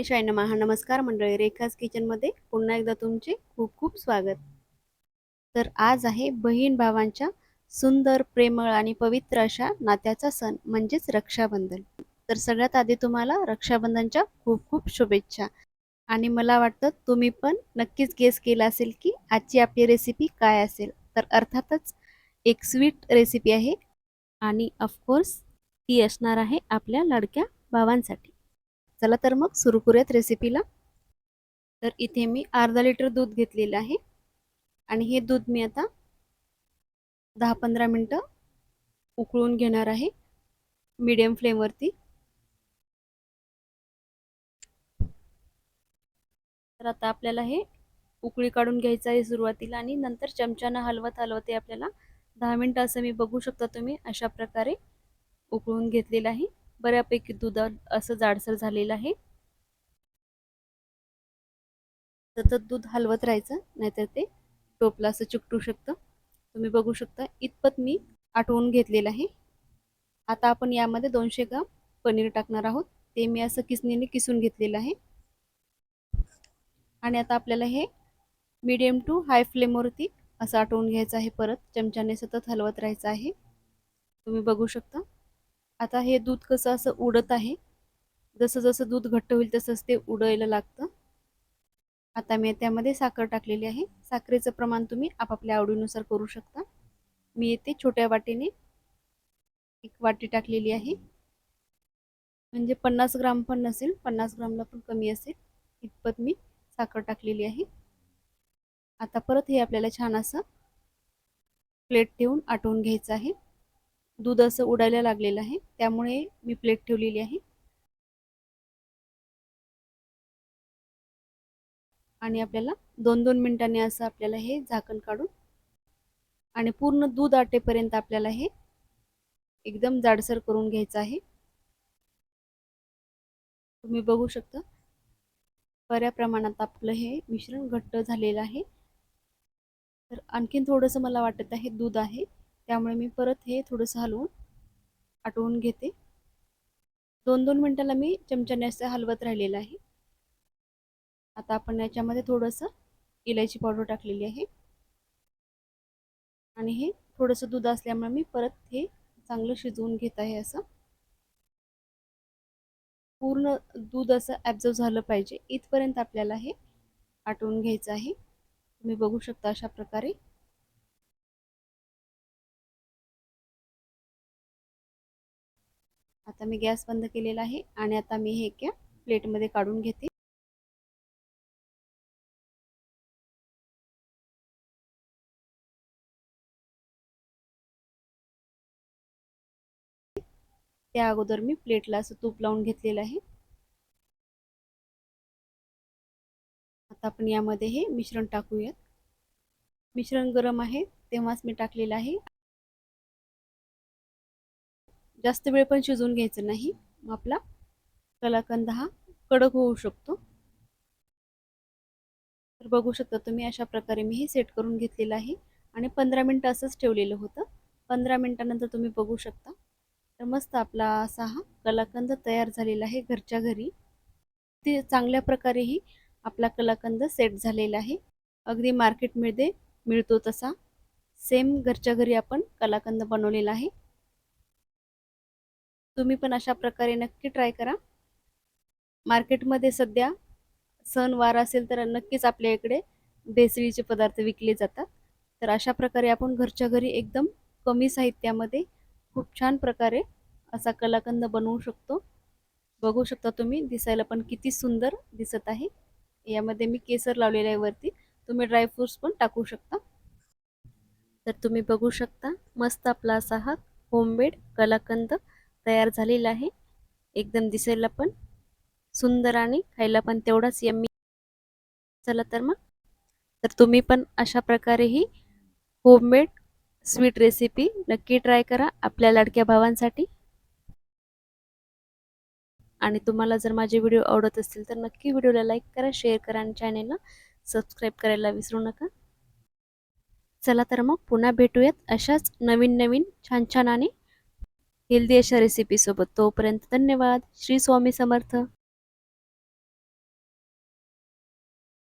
गणेशाय नमः. नमस्कार मंडळी रेखाज किचनमध्ये पुन्हा एकदा तुमचे खूप खूप स्वागत. तर आज आहे बहीण भावांच्या सुंदर प्रेमळ आणि पवित्र अशा नात्याचा सण म्हणजेच रक्षाबंधन. तर सगळ्यात आधी तुम्हाला रक्षाबंधनच्या खूप खूप शुभेच्छा. आणि मला वाटतं तुम्ही पण नक्कीच गेस केला असेल की आजची आपली रेसिपी काय असेल. तर अर्थातच एक स्वीट रेसिपी आहे. आणि ऑफकोर्स ती असणार आहे आपल्या लाडक्या भावांसाठी. चला तर मग सुरू करूयात रेसिपीला तर इथे मी अर्धा लिटर दूध घेतलेलं आहे. आणि हे दूध मी आता दहा पंधरा मिनटं उकळून घेणार आहे. मीडियम फ्लेमवरती तर आता आपल्याला हे उकळी काढून घ्यायचं आहे सुरुवातीला आणि नंतर चमच्यानं हलवत हलवते आपल्याला दहा मिनटं असं मी बघू शकता तुम्ही अशा प्रकारे उकळून घेतलेलं आहे. बऱ्यापैकी दूध असं जाडसर झालेलं आहे. सतत दूध हलवत राहायचं नाहीतर ते टोपला असं चिकटू शकतं. तुम्ही बघू शकता इतपत मी आटवून घेतलेलं आहे. आता आपण यामध्ये दोनशे ग्राम पनीर टाकणार आहोत. ते मी असं किसणीने किसून घेतलेलं आहे. आणि आता आपल्याला हे मीडियम टू हाय फ्लेमवरती असं आटवून घ्यायचं आहे परत. चमच्याने सतत हलवत राहायचं आहे. तुम्ही बघू शकता. आता हे दूध कसं असं उडत आहे? जसं जसं दूध घट्ट होईल तसंच ते उडायला लागतं. आता मी त्यामध्ये साखर टाकलेली आहे. साखरेचं प्रमाण तुम्ही आपापल्या आवडीनुसार करू शकता. मी येथे छोट्या वाटीने. एक वाटी टाकलेली आहे. म्हणजे पन्नास ग्राम पण नसेल पन्नास ग्रामला पण कमी असेल. इतपत मी साखर टाकलेली आहे. आता परत हे आपल्याला छान असं प्लेट ठेवून आटवून घ्यायचं आहे. दूध असं उडायला लागलेलं आहे. त्यामुळे मी प्लेट ठेवलेली आहे. आणि आपल्याला दोन दोन मिनिटांनी असं आपल्याला हे झाकण काढून आणि पूर्ण दूध आटेपर्यंत आपल्याला हे एकदम जाडसर करून घ्यायचं आहे. तुम्ही बघू शकता बऱ्या प्रमाणात आपलं हे मिश्रण घट्ट झालेलं आहे. तर आणखीन थोडंसं मला वाटत आहे दूध आहे. त्यामुळे मी परत हे थोडंसं हलवून आटवून घेते. दोन दोन मिनटाला मी चमच्याने असं हलवत राहिलेलं आहे. आता आपण याच्यामध्ये थोडंसं इलायची पावडर टाकलेली आहे. आणि हे थोडंसं दूध असल्यामुळे मी परत हे चांगलं शिजवून घेत आहे असं. पूर्ण दूध असं ॲब्झर्व झालं पाहिजे. इथपर्यंत आपल्याला हे आटवून घ्यायचं आहे. तुम्ही बघू शकता अशा प्रकारे. आता मी गॅस बंद केलेला आहे आणि आता मी हे एका प्लेटमध्ये काढून घेते. त्या अगोदर मी प्लेटला असं तूप लावून घेतलेलं आहे. आता आपण यामध्ये हे मिश्रण टाकूयात. मिश्रण गरम आहे तेव्हाच मी टाकलेलं आहे. जास्त वेळ पण शिजवून घ्यायचं नाही. मग आपला कलाकंद हा कडक होऊ शकतो. तर बघू शकता तुम्ही अशा प्रकारे मी हे सेट करून घेतलेलं आहे. आणि पंधरा मिनटं असंच ठेवलेलं होतं. पंधरा मिनटानंतर तुम्ही बघू शकता. तर मस्त आपला असा हा कलाकंद तयार झालेला आहे घरच्या घरी. ते चांगल्या प्रकारेही आपला कलाकंद सेट झालेला आहे. अगदी मार्केटमध्ये मिळतो तसा. सेम घरच्या घरी आपण कलाकंद बनवलेला आहे. तुम्ही पण अशा प्रकारे नक्की ट्राय करा. मार्केटमध्ये सध्या सण वार असेल तर नक्कीच आपल्या इकडे भेसळीचे पदार्थ विकले जातात. तर अशा प्रकारे आपण घरच्या घरी एकदम कमी साहित्यामध्ये खूप छान प्रकारे असा कलाकंद बनवू शकतो. बघू शकता तुम्ही दिसायला पण किती सुंदर दिसत आहे. यामध्ये मी केसर लावलेला आहे वरती. तुम्ही ड्रायफ्रूट्स पण टाकू शकता. तर तुम्ही बघू शकता मस्त आपला असा हा होममेड कलाकंद तयार झालेला आहे. एकदम दिसायला पण सुंदर आणि खायला पण तेवढाच यम्मी चला तर मग. तर तुम्ही पण अशा प्रकारे ही होममेड स्वीट रेसिपी नक्की ट्राय करा आपल्या लाडक्या भावांसाठी. आणि तुम्हाला जर माझे व्हिडिओ आवडत असतील तर नक्की व्हिडिओला लाईक करा शेअर करा आणि चॅनेलला सबस्क्राईब करायला विसरू नका. चला तर मग पुन्हा भेटूयात अशाच नवीन नवीन छान छान आणि हेल्दी अशा रेसिपीसोबत तोपर्यंत धन्यवाद. श्री स्वामी समर्थ.